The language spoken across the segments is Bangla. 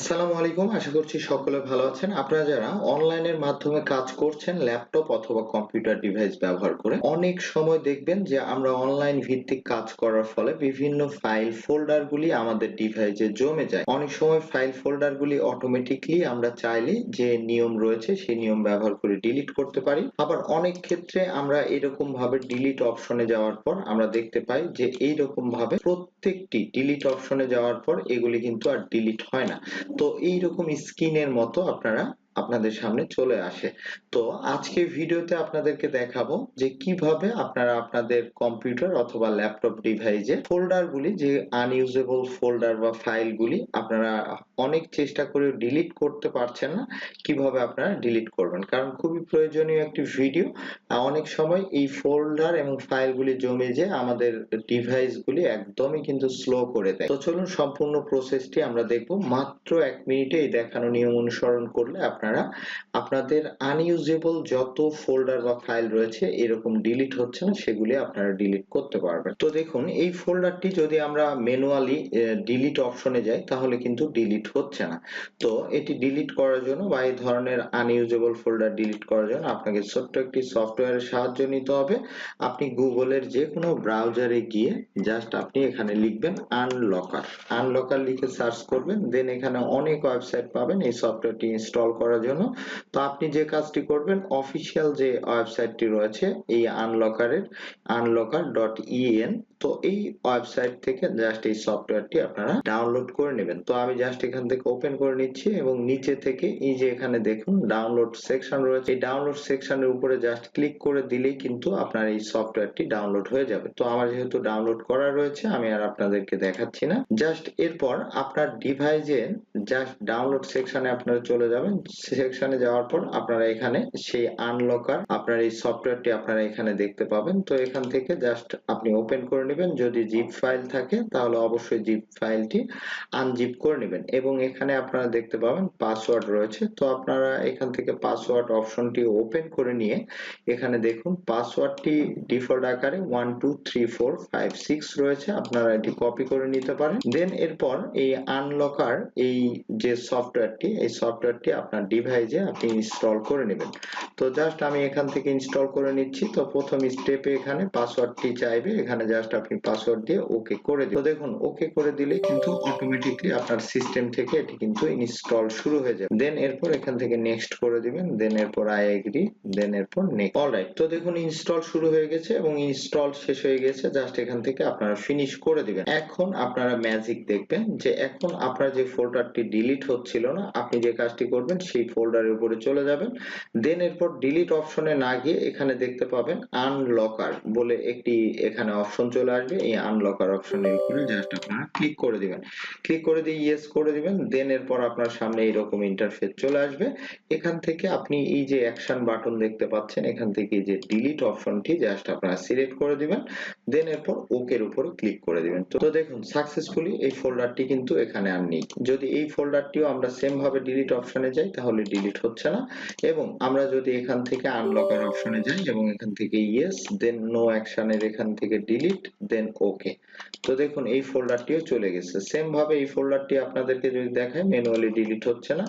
আসসালামু আলাইকুম, আশা করছি সকলে ভালো আছেন। আপনারা যারা অনলাইনের মাধ্যমে কাজ করছেন, ল্যাপটপ অথবা কম্পিউটার ডিভাইস ব্যবহার করে, অনেক সময় দেখবেন যে আমরা অনলাইন ভিত্তিক কাজ করার ফলে বিভিন্ন ফাইল ফোল্ডারগুলি আমাদের ডিভাইসে জমে যায়। অনেক সময় ফাইল ফোল্ডারগুলি অটোমেটিকলি আমরা চাইলে যে নিয়ম রয়েছে, সেই নিয়ম ব্যবহার করে ডিলিট করতে পারি। আবার অনেক ক্ষেত্রে আমরা এরকম ভাবে ডিলিট অপশনে যাওয়ার পর আমরা দেখতে পাই যে এইরকম ভাবে প্রত্যেকটি ডিলিট অপশনে যাওয়ার পর এগুলি কিন্তু আর ডিলিট হয় না। তো এইরকম স্কিনের মতো আপনারা আপনাদের সামনে চলে আসে। তো আজকে ভিডিওতে আপনাদেরকে দেখাবো যে কীভাবে আপনারা আপনাদের কম্পিউটার অথবা ল্যাপটপ ডিভাইসে ফোল্ডারগুলি, যে আনইউজেবল ফোল্ডার বা ফাইলগুলি আপনারা অনেক চেষ্টা করে ডিলিট করতে পারছেন না, কীভাবে আপনারা ডিলিট করবেন? কারণ খুবই প্রয়োজনীয় একটি ভিডিও। অনেক সময় এই ফোল্ডার এবং ফাইলগুলি জমে যে আমাদের ডিভাইসগুলি একদমই কিন্তু স্লো করে দেয়। তো চলুন সম্পূর্ণ প্রসেসটি আমরা দেখব। মাত্র এক মিনিটে এই দেখানো নিয়ম অনুসরণ করলে আপনারা আপনাদের আনইউজেবল যত ফোল্ডার বা ফাইল রয়েছে, এরকম ডিলিট হচ্ছে না, সেগুলি আপনারা ডিলিট করতে পারবেন। তো দেখুন, এই ফোল্ডারটি যদি আমরা ম্যানুয়ালি ডিলিট অপশনে যাই, তাহলে কিন্তু ডিলিট হচ্ছে না। তো এটি ডিলিট করার জন্য বা এই ধরনের আনইউজেবল ফোল্ডার ডিলিট করার জন্য আপনাকে ছোট্ট একটি সফটওয়্যারের সাহায্য নিতে হবে। আপনি গুগলের যে কোনো ব্রাউজারে গিয়ে জাস্ট আপনি এখানে লিখবেন আনলকার আনলকার লিখে সার্চ করবেন দেন এখানে অনেক ওয়েবসাইট পাবেন, এই সফটওয়্যারটি ইনস্টল করার জন্য। তো আপনি যে কাজটি করবেন অফিসিয়াল যে ওয়েবসাইটটি রয়েছে, এই আনলকারের আনলকার ডট ইএন তো এই ওয়েবসাইট থেকে জাস্ট এই সফটওয়্যারটি আপনারা ডাউনলোড করে নেবেন। তো আমি জাস্ট এখান থেকে ওপেন করে নিচ্ছি এবং নিচে থেকে এই যে এখানে দেখুন ডাউনলোড সেকশন রয়েছে। এই ডাউনলোড সেকশনের উপরে জাস্ট ক্লিক করে দিলেই কিন্তু আপনার এই সফটওয়্যারটি ডাউনলোড হয়ে যাবে। তো আমার যেহেতু ডাউনলোড করা রয়েছে, আমি আর আপনাদেরকে দেখাচ্ছি না। জাস্ট এরপর আপনার ডিভাইসে জাস্ট ডাউনলোড সেকশনে আপনারা চলে যাবেন। সেকশনে যাওয়ার পর আপনারা এখানে সেই আনলকার আপনার এই সফটওয়্যারটি আপনারা এখানে দেখতে পাবেন। তো এখান থেকে জাস্ট আপনি ওপেন করে নেবেন। যদি জিপ ফাইল থাকে, তাহলে অবশ্যই জিপ ফাইলটি আনজিপ করে নেবেন। এবং এখানে আপনারা দেখতে পাবেন পাসওয়ার্ড রয়েছে। তো আপনারা এখান থেকে পাসওয়ার্ড অপশনটি ওপেন করে নিয়ে এখানে দেখুন পাসওয়ার্ডটি ডিফল্ট আকারে one two three four five six রয়েছে। আপনারা এটি কপি করে নিতে পারেন। দেন এরপর এই আনলকার এই যে সফটওয়্যারটি এই সফটওয়্যারটি আপনার ডিভাইসে আপনি ইনস্টল করে নেবেন। তো জাস্ট আমি এখান থেকে ইনস্টল করে নিচ্ছি। তো প্রথম স্টেপে এখানে পাসওয়ার্ডটি চাইবে। এখানে জাস্ট আপনি পাসওয়ার্ড দিয়ে ওকে করে দিন। তো দেখুন ওকে করে দিলে কিন্তু অটোমেটিকলি আপনার সিস্টেম থেকে এটি কিন্তু ইনস্টল শুরু হয়ে যাবে। দেন এরপর এখান থেকে নেক্সট করে দিবেন দেন এরপর আই এগ্রি দেন এরপর নেক্সট অলরাইট তো দেখুন ইনস্টল শুরু হয়ে গেছে এবং ইনস্টল শেষ হয়ে গেছে। জাস্ট এখান থেকে আপনারা ফিনিশ করে দিবেন। এখন আপনারা ম্যাজিক দেখবেন যে এখন আপনার যে ফোল্ডারটি ডিলিট হচ্ছিল না, আপনি যে কাজটি করবেন, সেই ফোল্ডারের উপরে চলে যাবেন। দেন এরপর ডিলিট অপশনে না গিয়ে এখানে দেখতে পাবেন আনলকার বলে একটি এখানে অপশন চলে আসবে এই আনলকার অপশনের উপরে জাস্ট আপনারা ক্লিক করে দিবেন। ক্লিক করে দিয়ে ইয়েস করে দিবেন দেন এরপর আপনার সামনে এরকম ইন্টারফেস চলে আসবে। এখান থেকে আপনি এই যে অ্যাকশন বাটন দেখতে পাচ্ছেন, এখান থেকে যে ডিলিট অপশনটি জাস্ট আপনারা সিলেক্ট করে দিবেন দেন এরপর ওকে এর উপরে ক্লিক করে দিবেন। তো দেখুন সাকসেসফুলি এই ফোল্ডারটি কিন্তু এখানে আর নেই। যদি এই ফোল্ডারটিও আমরা সেম ভাবে ডিলিট অপশনে যাই, তাহলে ডিলিট হচ্ছে না। এবং আমরা যদি এখান থেকে আনলকার অপশনে যাই এবং এখান থেকে ইয়েস দেন নো অ্যাকশনের এখান থেকে ডিলিট দেন ওকে তো দেখুন, এই ফোল্ডারটিও চলে গেছে। সেম ভাবে এই ফোল্ডারটি আপনাদেরকে যদি দেখায় ম্যানুয়ালি ডিলিট হচ্ছে না।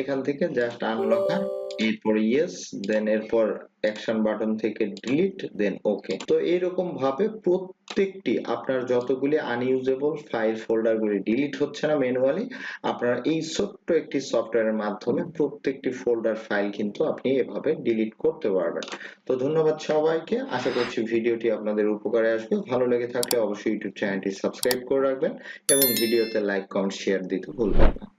এখান থেকে জাস্ট আনলকার এরপর ইয়েস দেন এরপর অ্যাকশন বাটন থেকে ডিলিট দেন ওকে তো এইরকম ভাবে প্রত্যেকটি আপনার যতগুলি আনইউজেবল ফাইল ফোল্ডারগুলি ডিলিট হচ্ছে না ম্যানুয়ালি আপনারা এই ছোট্ট একটি সফটওয়্যারের মাধ্যমে প্রত্যেকটি ফোল্ডার ফাইল কিন্তু আপনি এভাবে ডিলিট করতে পারবেন। তো ধন্যবাদ সবাইকে। আশা করছি ভিডিওটি আপনাদের উপকারে আসবে। ভালো লেগে থাকলে অবশ্যই ইউটিউব চ্যানেলটি সাবস্ক্রাইব করে রাখবেন এবং ভিডিওতে লাইক কমেন্ট শেয়ার দিতে ভুলবেন না।